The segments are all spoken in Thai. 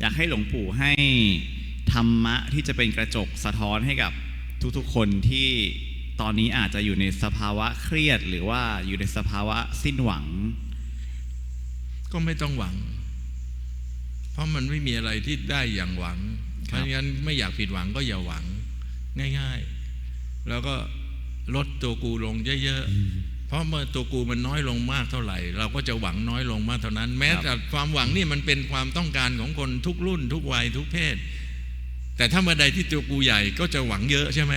อยากให้หลวงปู่ให้ธรรมะที่จะเป็นกระจกสะท้อนให้กับทุกๆคนที่ตอนนี้อาจจะอยู่ในสภาวะเครียด หรือว่าอยู่ในสภาวะสิ้นหวัง ก็ไม่ต้องหวัง เพราะมันไม่มีอะไรที่ได้อย่างหวัง เพครับราะงั้นไม่อยากผิดหวังก็อย่าหวัง ง่าย ๆ แล้วก็ลดตัวกูลงเยอะๆ เพราะเมื่อตัวกูมันน้อยลงมากเท่าไหร่ เราก็จะหวังน้อยลงมากเท่านั้น แม้แต่ความหวังนี่มันเป็นความต้องการของคนทุกรุ่น ทุกวัยทุกเพศ แต่ถ้าเมื่อใดที่ตัวกูใหญ่ก็จะหวังเยอะใช่ไหม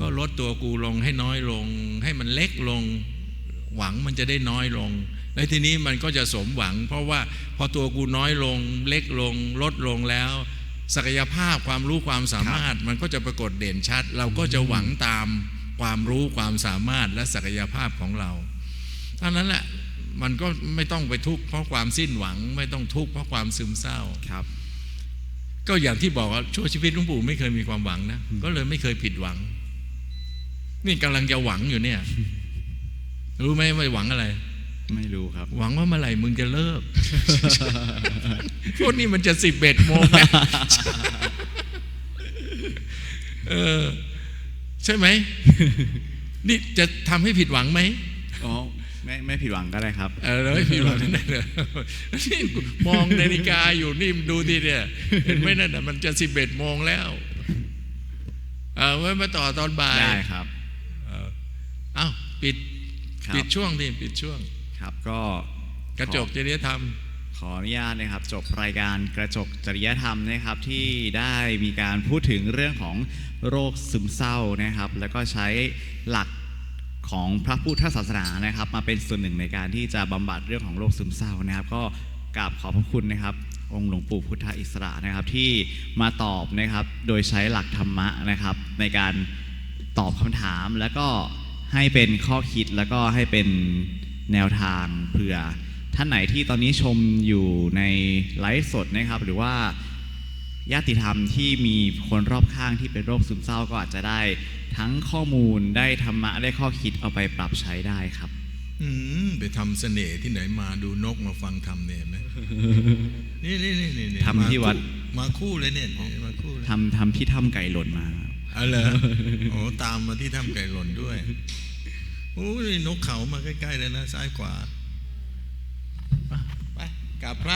ก็ลดตัวกูลงให้น้อยลง ให้มันเล็กลง หวังมันจะได้น้อยลง และทีนี้มันก็จะสมหวัง เพราะว่าพอตัวกูน้อยลง เล็กลง ลดลงแล้ว ศักยภาพความรู้ความสามารถ มันก็จะปรากฏเด่นชัด เราก็จะหวังตาม ความรู้ความสามารถและศักยภาพของเราเท่านั้นแหละมันก็ไม่ต้องไปทุกข์เพราะความสิ้นหวัง ไม่ต้องทุกข์เพราะความซึมเศร้าครับ ก็อย่างที่บอกว่าชั่วชีวิตหลวงปู่ไม่เคยมีความหวังนะ ก็เลยไม่เคยผิดหวัง นี่กำลังจะหวังอยู่เนี่ย รู้ไหมว่าหวังอะไร ไม่รู้ครับ หวังว่าเมื่อไหร่มึงจะเลิกพวกนี้มันจะสิบเอ็ดโมงแล้วเออ ใช่ไหมนี่จะทำให้ผิดหวังไหมอ๋อไม่ไม่ผิดหวังก็ได้ครับ เออเลยผิดหวังนั่นเลยนี่มองนาฬิกาอยู่นี่ดูดิเนี่ยเห็นไหมนั่นน่ะมันจะสิบเอ็ดโมงแล้วเออไว้มาต่อตอนบ่ายได้ครับเอ้าปิดครับปิดช่วงดิปิดช่วง ครับก็กระจกจริยธรรม ขออนุญาตนะครับจบรายการกระจกจริยธรรมนะครับที่ได้มีการพูดถึงเรื่องของโรคซึมเศร้านะครับ แล้วก็ใช้หลักของพระพุทธศาสนานะครับ มาเป็นส่วนหนึ่งในการที่จะบำบัดเรื่องของโรคซึมเศร้านะครับ ก็กราบขอบพระคุณนะครับ องค์หลวงปู่พุทธอิสระนะครับที่มาตอบนะครับโดยใช้หลักธรรมะนะครับ ในการตอบคำถามแล้วก็ให้เป็นข้อคิดแล้วก็ให้เป็นแนวทางเผื่อ ท่านไหนที่ตอนนี้ชมอยู่ในไลฟ์สดนะครับ หรือว่าญาติธรรมที่มีคนรอบข้างที่เป็นโรคซึมเศร้าก็อาจจะได้ทั้งข้อมูลได้ธรรมะได้ข้อคิดเอาไปปรับใช้ได้ครับ อืมไปทำเสน่ห์ที่ไหนมาดูนกมาฟังธรรมเนี่ยเห็นไหมนี่นี่นี่นี่นี่ทำที่วัดมาคู่เลยเนี่ยมาคู่เลยทำทำที่ถ้ำไก่หล่นมาอ๋อเหรอโอ้ตามมาที่ถ้ำไก่หล่นด้วยโอ้ยนกเขามาใกล้ๆเลยนะซ้ายขวา ไป